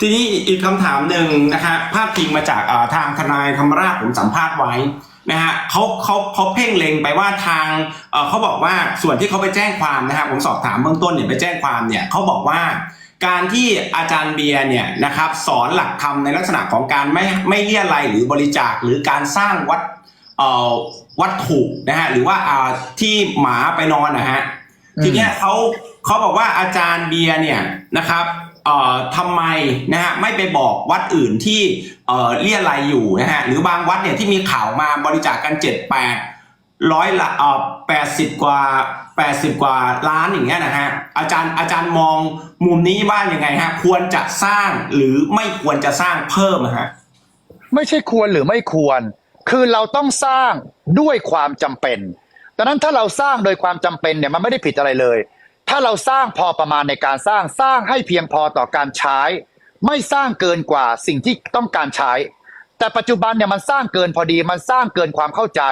ทีนี้อีกคำถามหนึ่งนะฮะภาพพิงมาจากทางทนายธรรมราชผมสัมภาษณ์ไว้นะฮะเขาเขาเขาเพ่งเล็งไปว่าทางเขาบอกว่าส่วนที่เขาไปแจ้งความนะฮะผมสอบถามเบื้องต้นเนี่ยไปแจ้งความเนี่ยเขาบอกว่าการที่อาจารย์เบียร์เนี่ยนะครับสอนหลักธรรมในลักษณะของการไม่ไม่เลี่ยไรหรือบริจาคหรือการสร้างวัดวัตถุนะฮะหรือว่าที่หมาไปนอนนะฮะทีเนี้ยเขาเขาบอกว่าอาจารย์เบียร์เนี่ยนะครับ เอ่อทำไมนะฮะไม่ไปบอกวัดอื่นที่เอ่อเลี่ยไรอยู่นะฮะหรือบางวัดเนี่ยที่มีข่าวมาบริจาคกันเจ็ดแปดร้อยละเอ่อแปดสิบกว่าแปดสิบกว่าล้านอย่างเงี้ยนะฮะอาจารย์อาจารย์มองมุมนี้ว่ายังไงฮะควรจะสร้างหรือไม่ควรจะสร้างเพิ่มอะฮะไม่ใช่ควรหรือไม่ควร คือเราต้องสร้างด้วยความจำเป็นดังนั้นถ้าเราสร้างโดยความจำเป็นเนี่ยมันไม่ได้ผิดอะไรเลย ถ้าเราสร้างพอประมาณในการสร้างสร้างให้เพียงพอต่อการใช้ ไม่สร้างเกินกว่าสิ่งที่ต้องการใช้ แต่ปัจจุบันเนี่ยมันสร้างเกินพอดี มันสร้างเกินความเข้าใจ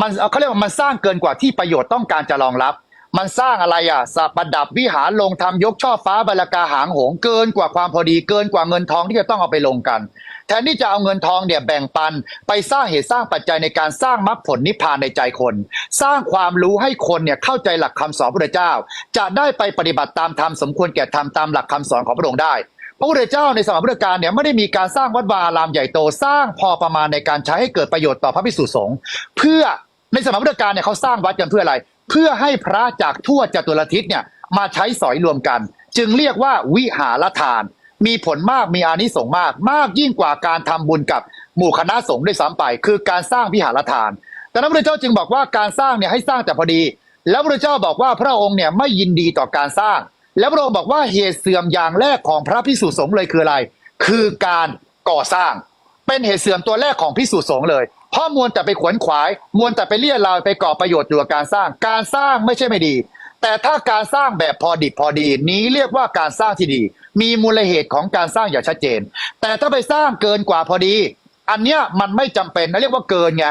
มันเขาเรียกว่ามันสร้างเกินกว่าที่ประโยชน์ต้องการจะรองรับ มันสร้างอะไรอะสประดับวิหารลงทำยกช่อฟ้าบรรกาหางหงเกินกว่าความพอดี เกินกว่าเงินทองที่จะต้องเอาไปลงกัน แทนที่จะเอาเงินทองเนี่ยแบ่งปันไปสร้างเหตุสร้างปัจจัยในการสร้างมรรคผลนิพพานในใจคน สร้างความรู้ให้คนเนี่ยเข้าใจหลักคำสอนพระเจ้า จะได้ไปปฏิบัติตามธรรมสมควรแก่ธรรมตามหลักคำสอนของพระองค์ได้พระพุทธเจ้าในสมัยพุทธกาลเนี่ยไม่ได้มีการสร้างวัดวาอารามใหญ่โตสร้างพอประมาณในการใช้ให้เกิดประโยชน์ต่อพระภิกษุสงฆ์เพื่อในสมัยพุทธกาลเนี่ยเขาสร้างวัดกันเพื่ออะไร เพื่อให้พระจากทั่วจตุรทิศเนี่ยมาใช้สอยรวมกัน จึงเรียกว่าวิหารทาน มีผลมากมีอานิสงส์มาก มากยิ่งกว่าการทำบุญกับหมู่คณะสงฆ์ด้วยซ้ำไป คือการสร้างวิหารทาน แต่นั้นพระพุทธเจ้าจึงบอกว่าการสร้างเนี่ยให้สร้างแต่พอดี แล้วพระเจ้าบอกว่าพระองค์เนี่ยไม่ยินดีต่อการสร้าง แล้วพระองค์บอกว่าเหตุเสื่อมอย่างแรกของพระพิสุสงฆ์เลยคืออะไร คือการก่อสร้าง เป็นเหตุเสื่อมตัวแรกของพิสุสงฆ์เลย เพราะมวลแต่ไปขวนขวาย มวลแต่ไปเลี่ยรายไปก่อประโยชน์อยู่กับการสร้าง การสร้างไม่ใช่ไม่ดี แต่ถ้าการสร้างแบบพอดิบพอดี นี้เรียกว่าการสร้างที่ดี มีมูลเหตุของการสร้างอย่างชัดเจน แต่ถ้าไปสร้างเกินกว่าพอดี อันเนี้ยมันไม่จำเป็นนะเรียกว่าเกินไง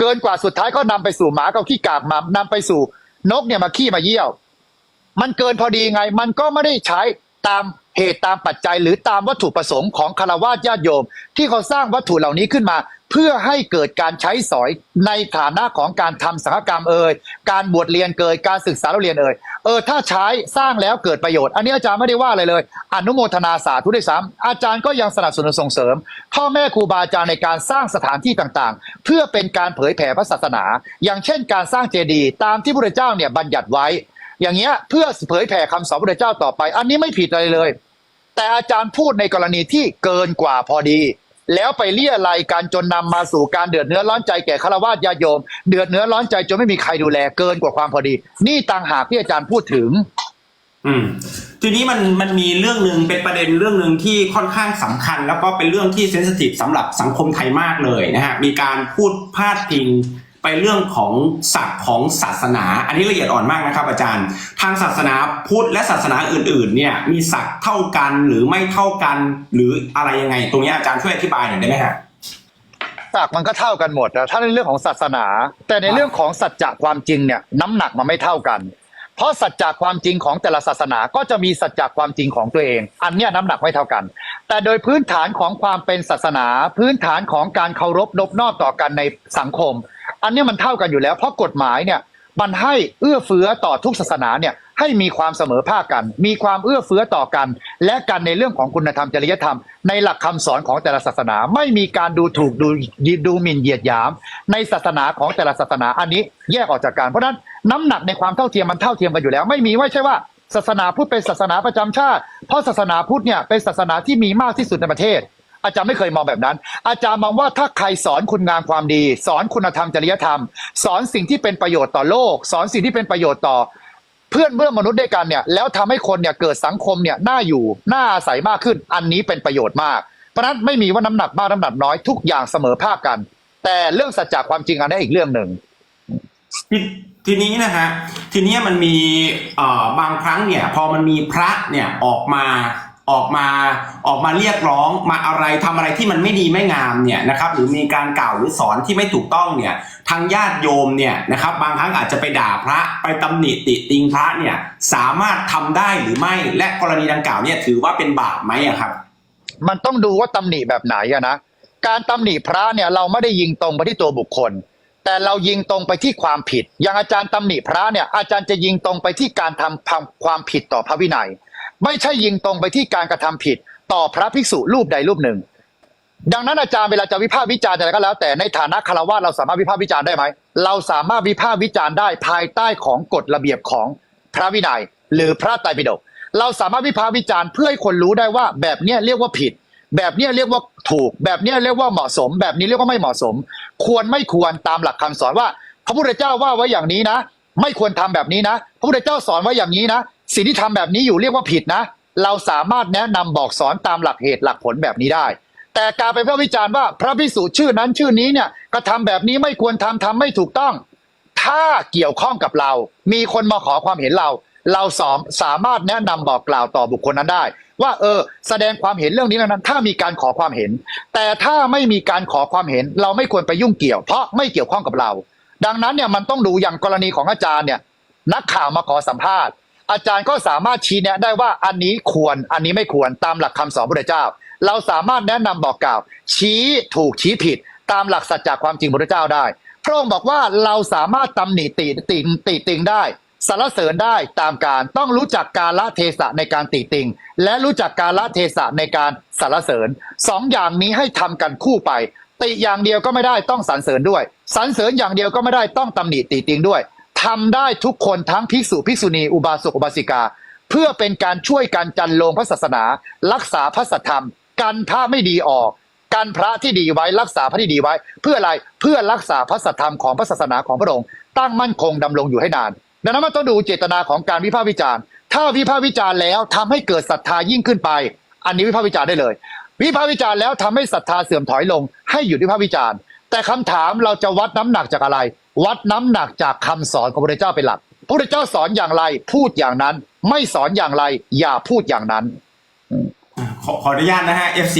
เกินกว่าสุดท้ายก็นำไปสู่หมาเกาขี้กากมานำไปสู่นกเนี่ยมาขี้มาเยี่ยว มันเกินพอดีไง มันก็ไม่ได้ใช้ตามเหตุตามปัจจัย หรือตามวัตถุประสงค์ของคารวะญาติโยม ที่เขาสร้างวัตถุเหล่านี้ขึ้นมา เพื่อให้เกิดการใช้สอยในฐานะของการทำสังฆกรรมเอ่ยการบวชเรียนเกิดการศึกษาเราเรียนเอ่ยเออถ้าใช้สร้างแล้วเกิดประโยชน์ อันนี้อาจารย์ไม่ได้ว่าอะไรเลย อนุโมทนาสาธุด้วยซ้ำอาจารย์ก็ยังสนับสนุนส่งเสริม พ่อแม่ครูบาอาจารย์ในการสร้างสถานที่ต่างๆ เพื่อเป็นการเผยแผ่พระศาสนา อย่างเช่น การสร้างเจดีย์ตามที่พระเจ้าเนี่ยบัญญัติไว้ อย่างเงี้ยเพื่อเผยแผ่คำสอนพระเจ้าต่อไป อันนี้ไม่ผิดอะไรเลย แต่อาจารย์พูดในกรณีที่เกินกว่าพอดี แล้วไปเลี่ยไรกันจนนำมาสู่การเดือดเนื้อร้อนใจแก่ฆราวาสญาโยม เดือดเนื้อร้อนใจจนไม่มีใครดูแลเกินกว่าความพอดี นี่ต่างหากที่อาจารย์พูดถึง อืม ทีนี้มันมันมีเรื่องหนึ่งเป็นประเด็นเรื่องหนึ่งที่ค่อนข้างสำคัญ แล้วก็เป็นเรื่องที่เซนสิทีฟสำหรับสังคมไทยมากเลยนะฮะมีการพูดพาดพิง ไปเรื่องของศักดิ์ของศาสนา อันนี้ละเอียดอ่อนมากนะครับอาจารย์ ทางศาสนาพุทธและศาสนาอื่นๆเนี่ยมีศักดิ์เท่ากันหรือไม่เท่ากัน หรืออะไรยังไง ตรงนี้อาจารย์ช่วยอธิบายหน่อยได้ไหมฮะศักดิ์มันก็เท่ากันหมดนะถ้าในเรื่องของศาสนา แต่ในเรื่องของสัจจะความจริงเนี่ยน้ำหนักมันไม่เท่ากัน เพราะสัจจะความจริงของแต่ละศาสนาก็จะมีสัจจะความจริงของตัวเอง อันเนี้ยน้ำหนักไม่เท่ากัน แต่โดยพื้นฐานของความเป็นศาสนา พื้นฐานของการเคารพนบนอบต่อกันในสังคม อันนี้มันเท่ากันอยู่แล้ว เพราะกฎหมายเนี่ยมันให้เอื้อเฟื้อต่อทุกศาสนาเนี่ยให้มีความเสมอภาคกัน มีความเอื้อเฟื้อต่อกัน และกันในเรื่องของคุณธรรมจริยธรรม ในหลักคำสอนของแต่ละศาสนา ไม่มีการดูถูกดูดูหมิ่นเหยียดหยาม ในศาสนาของแต่ละศาสนาอันนี้แยกออกจากกันเพราะฉะนั้นน้ำหนักในความเท่าเทียมมันเท่าเทียมกันอยู่แล้ว ไม่มีว่าใช่ว่าศาสนาพุทธเป็นศาสนาประจำชาติ เพราะศาสนาพุทธเนี่ยเป็นศาสนาที่มีมากที่สุดในประเทศ อาจารย์ไม่เคยมองแบบนั้น อาจารย์มองว่าถ้าใครสอนคุณงามความดี สอนคุณธรรมจริยธรรม สอนสิ่งที่เป็นประโยชน์ต่อโลก สอนสิ่งที่เป็นประโยชน์ต่อ เพื่อนเพื่อนมนุษย์ด้วยกันเนี่ยแล้วทำให้คนเนี่ยเกิดสังคมเนี่ยน่าอยู่น่าอาศัยมากขึ้น อันนี้เป็นประโยชน์มากเพราะนั้นไม่มีว่าน้ำหนักมากน้ำหนักน้อยทุกอย่างเสมอภาคกัน แต่เรื่องสัจจะความจริงอันนี้อีกเรื่องหนึ่งทีนี้นะฮะทีนี้มันมีบางครั้งเนี่ยพอมันมีพระเนี่ยออกมา ออกมาออกมาเรียกร้องมาอะไรทำอะไรที่มันไม่ดีไม่งามเนี่ยนะครับหรือมีการกล่าวหรือสอนที่ไม่ถูกต้องเนี่ยทางญาติโยมเนี่ยนะครับบางครั้งอาจจะไปด่าพระไปตำหนิติติงพระเนี่ยสามารถทำได้หรือไม่และกรณีดังกล่าวเนี่ยถือว่าเป็นบาปไหมครับ มันต้องดูว่าตำหนิแบบไหนอะนะการตำหนิพระเนี่ยเราไม่ได้ยิงตรงไปที่ตัวบุคคล แต่เรายิงตรงไปที่ความผิด อย่างอาจารย์ตำหนิพระเนี่ยอาจารย์จะยิงตรงไปที่การทำทำความผิดต่อพระวินัย ไม่ใช่ยิงตรงไปที่การกระทำผิด ต่อพระภิกษุรูปใดรูปหนึ่ง ดังนั้นอาจารย์เวลาจะวิพากษ์วิจารณ์อะไรก็แล้ว แต่ในฐานะคารวะเราสามารถวิพากษ์วิจารณ์ได้ไหมเราสามารถวิพากษ์วิจารณ์ได้ภายใต้ของกฎระเบียบของพระวินัย หรือพระไตรปิฎกเราสามารถวิพากษ์วิจารณ์เพื่อให้คนรู้ได้ว่า แบบเนี้ยเรียกว่าผิด แบบเนี้ยเรียกว่าถูก แบบเนี้ยเรียกว่าเหมาะสม แบบนี้เรียกว่าไม่เหมาะสม ควรไม่ควรตามหลักคำสอนว่า พระพุทธเจ้าว่าไว้อย่างนี้นะ ไม่ควรทำแบบนี้นะ พระพุทธเจ้าสอนไว้อย่างนี้นะ สิ่งที่ทำแบบนี้อยู่เรียกว่าผิดนะ เราสามารถแนะนำบอกสอนตามหลักเหตุหลักผลแบบนี้ได้ แต่การไปวิพากษ์วิจารณ์ว่าพระพิสุชื่อนั้นชื่อนี้เนี่ยกระทำแบบนี้ไม่ควรทำทำไม่ถูกต้อง ถ้าเกี่ยวข้องกับเรา มีคนมาขอความเห็นเรา เราสอมสามารถแนะนำบอกกล่าวต่อบุคคลนั้นได้ ว่าเออ แสดงความเห็นเรื่องนี้นั้น ถ้ามีการขอความเห็น แต่ถ้าไม่มีการขอความเห็น เราไม่ควรไปยุ่งเกี่ยว เพราะไม่เกี่ยวข้องกับเรา ดังนั้นเนี่ยมันต้องดูอย่างกรณีของอาจารย์เนี่ยนักข่าวมาขอสัมภาษณ์ อาจารย์ก็สามารถชี้แนะได้ว่าอันนี้ควรอันนี้ไม่ควรตามหลักคำสอนพระเจ้า เราสามารถแนะนำบอกกล่าว ชี้ถูกชี้ผิด ตามหลักสัจจะความจริงพระเจ้าได้ พระองค์บอกว่าเราสามารถตำหนิติติงติติงได้สรรเสริญได้ตามการต้องรู้จักกาละเทศะในการติติง และรู้จักกาละเทศะในการสรรเสริญสองอย่างนี้ให้ทำกันคู่ไป ติอย่างเดียวก็ไม่ได้ต้องสรรเสริญด้วยสรรเสริญอย่างเดียวก็ไม่ได้ต้องตำหนิติติงด้วย ทำได้ทุกคนทั้งภิกษุภิกษุณีอุบาสกอุบาสิกา เพื่อเป็นการช่วยกันจันโลงพระศาสนา รักษาพระสัทธรรม กันพระไม่ดีออกกันพระที่ดีไว้รักษาพระที่ดีไว้ เพื่ออะไรเพื่อรักษาพระสัทธรรมของพระศาสนาของพระองค์ตั้งมั่นคงดำรงอยู่ให้นาน ดังนั้นมันต้องดูเจตนาของการวิพากษ์วิจารณ์ ถ้าวิพากษ์วิจารณ์แล้วทำให้เกิดศรัทธายิ่งขึ้นไป อันนี้วิพากษ์วิจารณ์ได้เลย วิพากษ์วิจารณ์แล้วทำให้ศรัทธาเสื่อมถอยลง ให้หยุดวิพากษ์วิจารณ์ แต่คำถามเราจะวัดน้ำหนักจากอะไร วัดน้ำหนักจากคำสอนของพระเจ้าเป็นหลักพระเจ้าสอนอย่างไรพูดอย่างนั้น ไม่สอนอย่างไร อย่าพูดอย่างนั้นขอขออนุญาตนะฮะ FC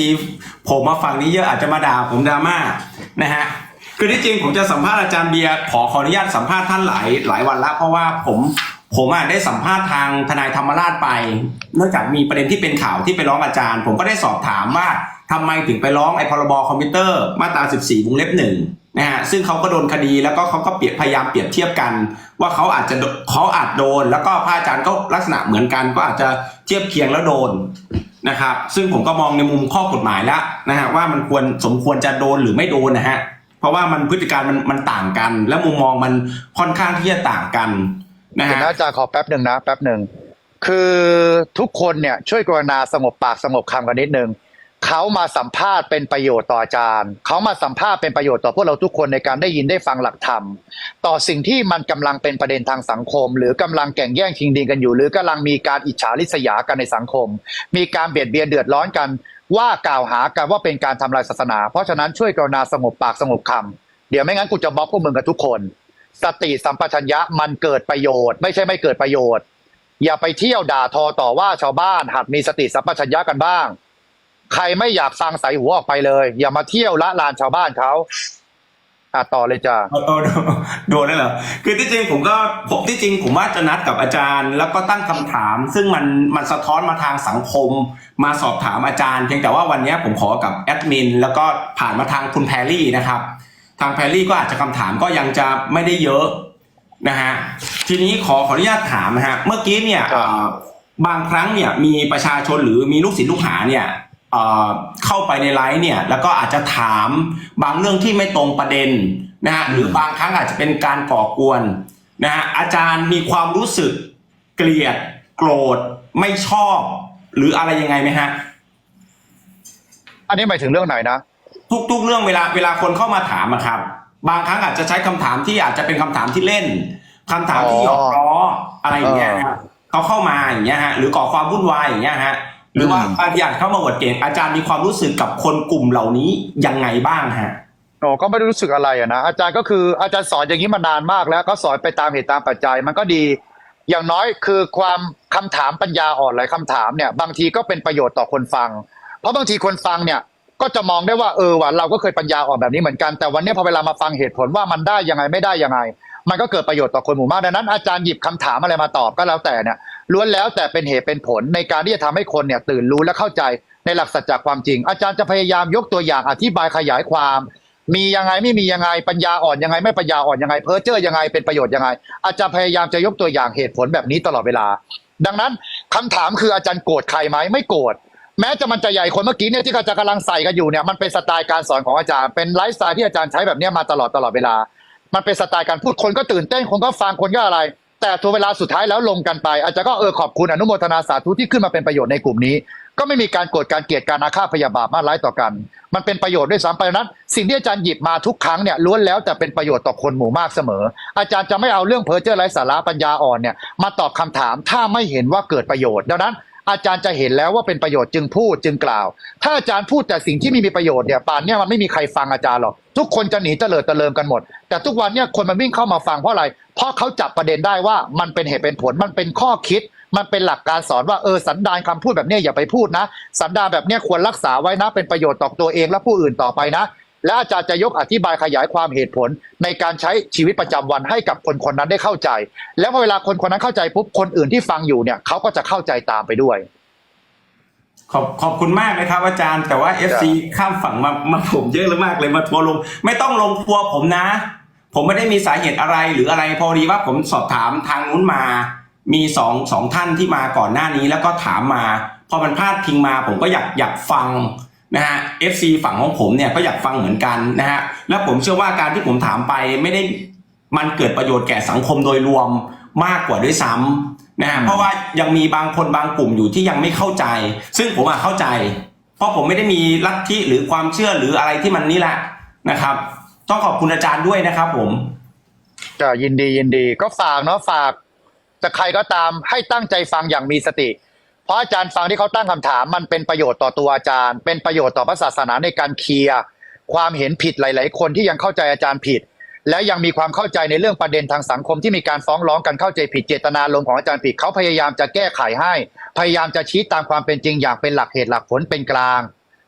ผมมาฝั่งนี้เยอะอาจจะมาด่าผมดราม่านะฮะคือที่จริงผมจะสัมภาษณ์อาจารย์เบียร์ขอขออนุญาตสัมภาษณ์ท่านหลายหลายวันละเพราะว่าผมผมอะได้สัมภาษณ์ทางทนายธรรมราชไป เนื่องจากมีประเด็นที่เป็นข่าวที่ไปร้องอาจารย์ ผมก็ได้สอบถามว่าทำไมถึงไปร้องไอ้พรบคอมพิวเตอร์มาตรา 14 วงเล็บหนึ่ง นะฮะซึ่งเขาก็โดนคดีแล้วก็เขาก็เปรียบพยายามเปรียบเทียบกัน ว่าเขาอาจจะเขาอาจโดน แล้วก็พระอาจารย์ก็ลักษณะเหมือนกัน ก็อาจจะเทียบเคียงแล้วโดนนะครับ ซึ่งผมก็มองในมุมข้อกฎหมายแล้วนะฮะว่ามันควรสมควรจะโดนหรือไม่โดนนะฮะเพราะว่ามันพฤติการมันมันต่างกัน และมุมมองมันค่อนข้างที่จะต่างกันนะฮะวนอาจารย์ขอแป๊บหนึ่งนะแป๊บหนึ่งคือทุกคนเนี่ยช่วยกรณาสงบปากสงบคำกันนิดนึง เขามาสัมภาษณ์เป็นประโยชน์ต่ออาจารย์ เขามาสัมภาษณ์เป็นประโยชน์ต่อพวกเราทุกคนในการได้ยินได้ฟังหลักธรรม ต่อสิ่งที่มันกำลังเป็นประเด็นทางสังคม หรือกำลังแข่งแย่งชิงดีกันอยู่ หรือกำลังมีการอิจฉาริษยากันในสังคม มีการเบียดเบียนเดือดร้อนกัน ว่ากล่าวหากันว่าเป็นการทำลายศาสนา เพราะฉะนั้นช่วยกรุณาสงบปากสงบคำเดี๋ยวไม่งั้นกูจะบล็อกพวกมึงกันทุกคน สติสัมปชัญญะมันเกิดประโยชน์ ไม่ใช่ไม่เกิดประโยชน์ อย่าไปเที่ยวด่าทอต่อว่าชาวบ้านหัดมีสติสัมปชัญญะกันบ้าง ใครไม่อยากฟังใส่หัวออกไปเลย อย่ามาเที่ยวละลานชาวบ้านเขาอะต่อเลยจ้าโดนโดนได้เหรอคือที่จริงผมก็ผมที่จริงผมว่าจะนัดกับอาจารย์ แล้วก็ตั้งคำถาม ซึ่งมันมันสะท้อนมาทางสังคม มาสอบถามอาจารย์ เพียงแต่ว่าวันนี้ผมขอกับแอดมินแล้วก็ผ่านมาทางคุณแพรรี่นะครับ ทางแพรรี่ก็อาจจะคำถามก็ยังจะไม่ได้เยอะนะฮะทีนี้ขอขออนุญาตถามนะฮะเมื่อกี้เนี่ยบางครั้งเนี่ยมีประชาชนหรือมีลูกศิษย์ลูกหาเนี่ย เอ่อเข้าไปในไลฟ์เนี่ย แล้วก็อาจจะถามบางเรื่องที่ไม่ตรงประเด็นนะฮะหรือบางครั้งอาจจะเป็นการก่อกวนนะฮะอาจารย์มีความรู้สึกเกลียดโกรธไม่ชอบ หรืออะไรยังไงไหมฮะอันนี้หมายถึงเรื่องไหนนะทุกๆเรื่องเวลาเวลาคนเข้ามาถามอะครับ บางครั้งอาจจะใช้คำถามที่อาจจะเป็นคำถามที่เล่นคำถามที่หยอกล้ออะไรอย่างเงี้ยฮะเขาเข้ามาอย่างเงี้ยฮะหรือก่อความวุ่นวายอย่างเงี้ยฮะ หรือว่าอืมบางอย่างเข้ามาอวดเก่งอาจารย์มีความรู้สึกกับคนกลุ่มเหล่านี้ยังไงบ้างฮะโอ้ก็ไม่ได้รู้สึกอะไรอะนะอาจารย์ก็คืออาจารย์สอนอย่างนี้มานานมากแล้ว ก็สอนไปตามเหตุตามปัจจัย มันก็ดี อย่างน้อยคือความคำถามปัญญาอ่อนหลายคำถามเนี่ย บางทีก็เป็นประโยชน์ต่อคนฟัง เพราะบางทีคนฟังเนี่ยก็จะมองได้ว่าเออว่าเราก็เคยปัญญาอ่อนแบบนี้เหมือนกันแต่วันนี้พอเวลามาฟังเหตุผลว่ามันได้ยังไงไม่ได้ยังไง มันก็เกิดประโยชน์ต่อคนหมู่มากดังนั้นอาจารย์หยิบคำถามอะไรมาตอบก็แล้วแต่เนี่ย ล้วนแล้วแต่เป็นเหตุเป็นผลในการที่จะทำให้คนเนี่ยตื่นรู้และเข้าใจในหลักสัจจะความจริง อาจารย์จะพยายามยกตัวอย่างอธิบายขยายความ มียังไงไม่มียังไงปัญญาอ่อนยังไง ไม่ปัญญาอ่อนยังไงเพ้อเจ้อยังไงเป็นประโยชน์ยังไง อาจารย์พยายามจะยกตัวอย่างเหตุผลแบบนี้ตลอดเวลา ดังนั้นคำถามคืออาจารย์โกรธใครไหมไม่โกรธแม้จะมันจะใหญ่คนเมื่อกี้เนี่ยที่อาจารย์กำลังใส่กันอยู่เนี่ยมันเป็นสไตล์การสอนของอาจารย์เป็นไลฟ์สไตล์ที่อาจารย์ใช้แบบนี้มาตลอดตลอดเวลา มันเป็นสไตล์การพูดคนก็ตื่นเต้นคนก็ฟังคนก็อะไร แต่ตัวเวลาสุดท้ายแล้วลงกันไป อาจารย์ก็เออขอบคุณอนุโมทนาสาธุที่ขึ้นมาเป็นประโยชน์ในกลุ่มนี้ ก็ไม่มีการโกรธการเกลียดการอาฆาตพยาบาทมาร้ายต่อกัน มันเป็นประโยชน์ด้วยซ้ำไปนั้น สิ่งที่อาจารย์หยิบมาทุกครั้งเนี่ยล้วนแล้วแต่เป็นประโยชน์ต่อคนหมู่มากเสมอ อาจารย์จะไม่เอาเรื่องเพ้อเจ้อไร้สาระปัญญาอ่อนเนี่ยมาตอบคำถามถ้าไม่เห็นว่าเกิดประโยชน์ดังนั้น อาจารย์จะเห็นแล้วว่าเป็นประโยชน์จึงพูดจึงกล่าว ถ้าอาจารย์พูดแต่สิ่งที่ไม่มีประโยชน์เนี่ยป่านเนี่ยมันไม่มีใครฟังอาจารย์หรอกทุกคนจะหนีเตลิดเตลิมกันหมด แต่ทุกวันเนี่ยคนมันวิ่งเข้ามาฟังเพราะอะไร เพราะเขาจับประเด็นได้ว่ามันเป็นเหตุเป็นผลมันเป็นข้อคิด มันเป็นหลักการสอนว่าเออสันดานคำพูดแบบเนี้ยอย่าไปพูดนะ สันดานแบบเนี้ยควรรักษาไว้นะ เป็นประโยชน์ต่อตัวเองและผู้อื่นต่อไปนะ และอาจารย์จะยกอธิบายขยายความเหตุผล ในการใช้ชีวิตประจำวันให้กับคนคนนั้นได้เข้าใจ แล้วพอเวลาคนคนนั้นเข้าใจปุ๊บคนอื่นที่ฟังอยู่เนี่ยเขาก็จะเข้าใจตามไปด้วย ขอบขอบคุณมากเลยครับอาจารย์แต่ว่า FC ข้ามฝั่งมามาผมเยอะเลยมากเลยมาทัวร์ลง ไม่ต้องลงทัวร์ผมนะ ผมไม่ได้มีสาเหตุอะไรหรืออะไรพอดีว่าผมสอบถามทางนู้นมา มีสองสองท่านที่มาก่อนหน้านี้แล้วก็ถามมา พอมันพลาดพิงมา ผมก็อยากอยากฟัง นะฮะ FC ฝั่งของผมเนี่ยก็อยากฟังเหมือนกันนะฮะแล้วผมเชื่อว่าการที่ผมถามไปไม่ได้มันเกิดประโยชน์แก่สังคมโดยรวมมากกว่าด้วยซ้ำนะฮะเพราะว่ายังมีบางคนบางกลุ่มอยู่ที่ยังไม่เข้าใจ ซึ่งผมอะเข้าใจ เพราะผมไม่ได้มีลัทธิหรือความเชื่อหรืออะไรที่มันนี่แหละนะครับ ต้องขอบคุณอาจารย์ด้วยนะครับ ผมก็ยินดียินดี ก็ฝากเนาะฝากจะใครก็ตามให้ตั้งใจฟังอย่างมีสติ เพราะอาจารย์ฟังที่เขาตั้งคำถามมันเป็นประโยชน์ต่อตัวอาจารย์ เป็นประโยชน์ต่อพระศาสนาในการเคลียร์ความเห็นผิดหลาย ๆ คนที่ยังเข้าใจอาจารย์ผิด และยังมีความเข้าใจในเรื่องประเด็นทางสังคมที่มีการฟ้องร้องกันเข้าใจผิดเจตนาลมณ์ของอาจารย์ผิดเขาพยายามจะแก้ไขให้ พยายามจะชี้ตามความเป็นจริงอย่างเป็นหลักเหตุหลักผลเป็นกลาง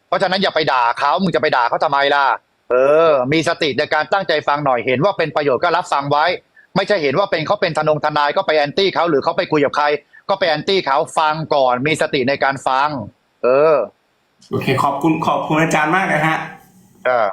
เพราะฉะนั้นอย่าไปด่าเขามึงจะไปด่าเขาทำไมล่ะเออ มีสติในการตั้งใจฟังหน่อยเห็นว่าเป็นประโยชน์ก็รับฟังไว้ ไม่ใช่เห็นว่าเป็นเขาเป็นทนงทนายก็ไปแอนตี้เขาหรือเขาไปคุยกับใคร ก็ไปแอนตี้เขาฟังก่อนมีสติในการฟัง เออ โอเค ขอบคุณขอบคุณอาจารย์มากนะฮะ เออ